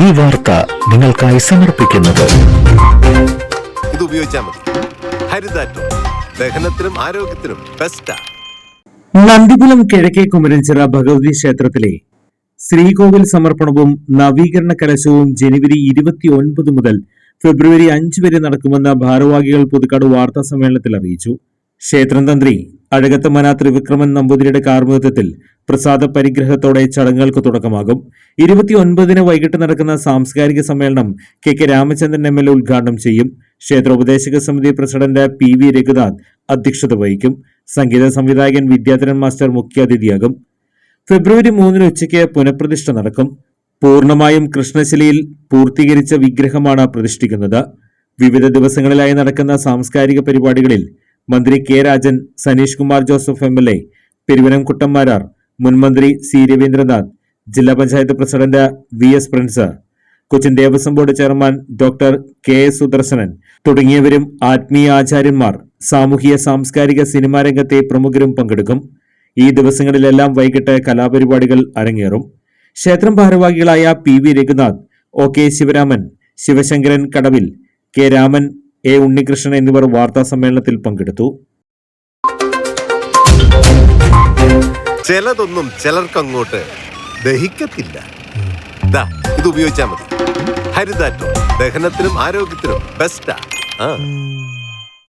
ഈ വാർത്ത നിങ്ങൾക്കായി സമർപ്പിക്കുന്നത്. ഇത് ഉപയോഗിച്ചാൽ മതി. ഹരിതാറ്റോ. ദഹനത്തിനും ആരോഗ്യത്തിനും ബെസ്റ്റാ നന്ദികുലം കിഴക്കേ കുമരഞ്ചിറ ഭഗവതി ക്ഷേത്രത്തിലെ ശ്രീകോവിൽ സമർപ്പണവും നവീകരണ കലശവും ജനുവരി ഇരുപത്തി ഒൻപത് മുതൽ ഫെബ്രുവരി അഞ്ച് വരെ നടക്കുമെന്ന് ഭാരവാഹികൾ പുതുക്കാട് വാർത്താ സമ്മേളനത്തിൽ അറിയിച്ചു. ക്ഷേത്രം തന്ത്രി അഴകത്തമന ത്രിവിക്രമൻ നമ്പൂതിരിയുടെ കാർമ്മികത്വത്തിൽ പ്രസാദ പരിഗ്രഹത്തോടെ ചടങ്ങുകൾക്ക് തുടക്കമാകും. ഇരുപത്തിയൊൻപതിന് വൈകിട്ട് നടക്കുന്ന സാംസ്കാരിക സമ്മേളനം K K Ramachandran M L A ഉദ്ഘാടനം ചെയ്യും. ക്ഷേത്രോപദേശക സമിതി പ്രസിഡന്റ് പി വി രഘുനാഥ് അധ്യക്ഷത വഹിക്കും. സംഗീത സംവിധായകൻ വിദ്യാധരൻ മാസ്റ്റർ മുഖ്യാതിഥിയാകും. ഫെബ്രുവരി മൂന്നിന് ഉച്ചയ്ക്ക് പുനഃപ്രതിഷ്ഠ നടക്കും. പൂർണമായും കൃഷ്ണശിലയിൽ പൂർത്തീകരിച്ച വിഗ്രഹമാണ് പ്രതിഷ്ഠിക്കുന്നത്. വിവിധ ദിവസങ്ങളിലായി നടക്കുന്ന സാംസ്കാരിക പരിപാടികളിൽ മന്ത്രി K Rajan Saneesh Kumar Joseph M L A Peruvanam Kuttan Marar മുൻമന്ത്രി സി രവീന്ദ്രനാഥ് ജില്ലാ panchayat president V S Prince Cochin Devaswom board chairman doctor K S Sudarsanan തുടങ്ങിയവരും ആത്മീയ ആചാര്യന്മാർ സാമൂഹിക സാംസ്കാരിക സിനിമാ രംഗത്തെ പ്രമുഖരും പങ്കെടുക്കും. ഈ ദിവസങ്ങളിലെല്ലാം വൈകിട്ട് കലാപരിപാടികൾ അരങ്ങേറും. ക്ഷേത്രം ഭാരവാഹികളായ P V Raghunath O K Sivaraman Sivasankaran Kadavil K Raman A Unnikrishnan എന്നിവർ വാർത്താ സമ്മേളനത്തിൽ പങ്കെടുത്തു. ചിലതൊന്നും ചിലർക്ക് അങ്ങോട്ട് ദഹിക്കത്തില്ല ഇത് ഉപയോഗിച്ചാൽ മതി. ഹരിതാറ്റോ ദഹനത്തിനും ആരോഗ്യത്തിനും ബെസ്റ്റാ ആ.